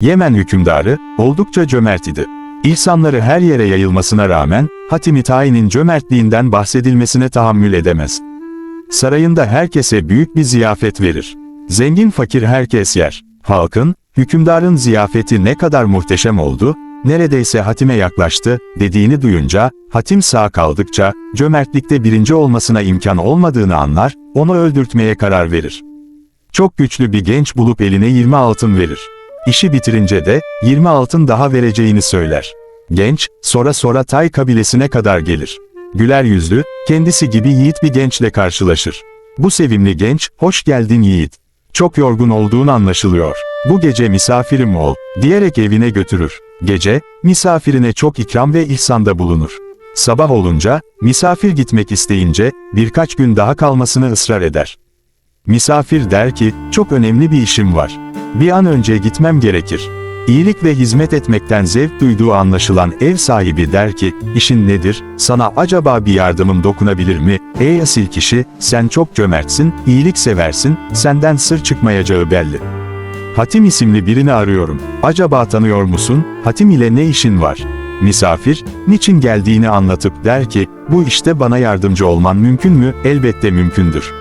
Yemen hükümdarı, oldukça cömert idi. İhsanları her yere yayılmasına rağmen, Hatim-i Tayin'in cömertliğinden bahsedilmesine tahammül edemez. Sarayında herkese büyük bir ziyafet verir. Zengin fakir herkes yer. Halkın, hükümdarın ziyafeti ne kadar muhteşem oldu, neredeyse Hatim'e yaklaştı, dediğini duyunca, Hatim sağ kaldıkça, cömertlikte birinci olmasına imkan olmadığını anlar, onu öldürtmeye karar verir. Çok güçlü bir genç bulup eline 20 altın verir. İşi bitirince de 20 altın daha vereceğini söyler. Genç, sonra sonra Tay kabilesine kadar gelir. Güler yüzlü, kendisi gibi yiğit bir gençle karşılaşır. Bu sevimli genç, hoş geldin yiğit. Çok yorgun olduğun anlaşılıyor. Bu gece misafirim ol, diyerek evine götürür. Gece, misafirine çok ikram ve ihsanda bulunur. Sabah olunca, misafir gitmek isteyince, birkaç gün daha kalmasını ısrar eder. Misafir der ki, çok önemli bir işim var. Bir an önce gitmem gerekir. İyilik ve hizmet etmekten zevk duyduğu anlaşılan ev sahibi der ki, işin nedir, sana acaba bir yardımım dokunabilir mi? Ey asil kişi, sen çok cömertsin, iyilik seversin, senden sır çıkmayacağı belli. Hatim isimli birini arıyorum. Acaba tanıyor musun? Hatim ile ne işin var? Misafir, niçin geldiğini anlatıp der ki, bu işte bana yardımcı olman mümkün mü? Elbette mümkündür.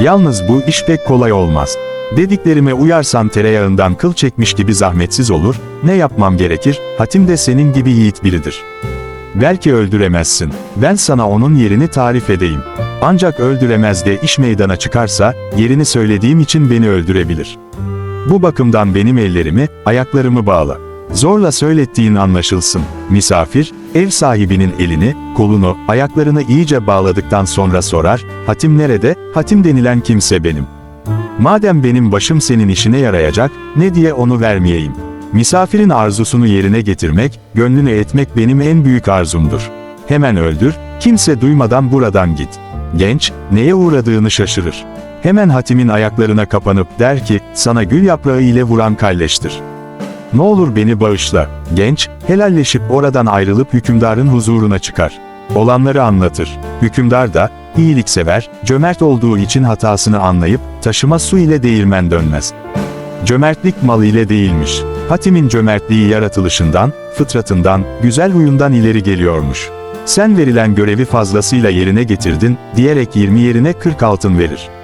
Yalnız bu iş pek kolay olmaz. Dediklerime uyarsan tereyağından kıl çekmiş gibi zahmetsiz olur, ne yapmam gerekir, hatim de senin gibi yiğit biridir. Belki öldüremezsin, ben sana onun yerini tarif edeyim. Ancak öldüremez de iş meydana çıkarsa, yerini söylediğim için beni öldürebilir. Bu bakımdan benim ellerimi, ayaklarımı bağla. Zorla söylettiğin anlaşılsın. Misafir, ev sahibinin elini, kolunu, ayaklarını iyice bağladıktan sonra sorar, hatim nerede, hatim denilen kimse benim. Madem benim başım senin işine yarayacak, ne diye onu vermeyeyim. Misafirin arzusunu yerine getirmek, gönlünü etmek benim en büyük arzumdur. Hemen öldür, kimse duymadan buradan git. Genç, neye uğradığını şaşırır. Hemen hatimin ayaklarına kapanıp der ki, sana gül yaprağı ile vuran kalleştir. Ne olur beni bağışla. Genç, helalleşip oradan ayrılıp hükümdarın huzuruna çıkar. Olanları anlatır. Hükümdar da, iyiliksever, cömert olduğu için hatasını anlayıp, taşıma su ile değirmen dönmez. Cömertlik mal ile değilmiş. Hatim'in cömertliği yaratılışından, fıtratından, güzel huyundan ileri geliyormuş. Sen verilen görevi fazlasıyla yerine getirdin, diyerek 20 yerine 40 altın verir.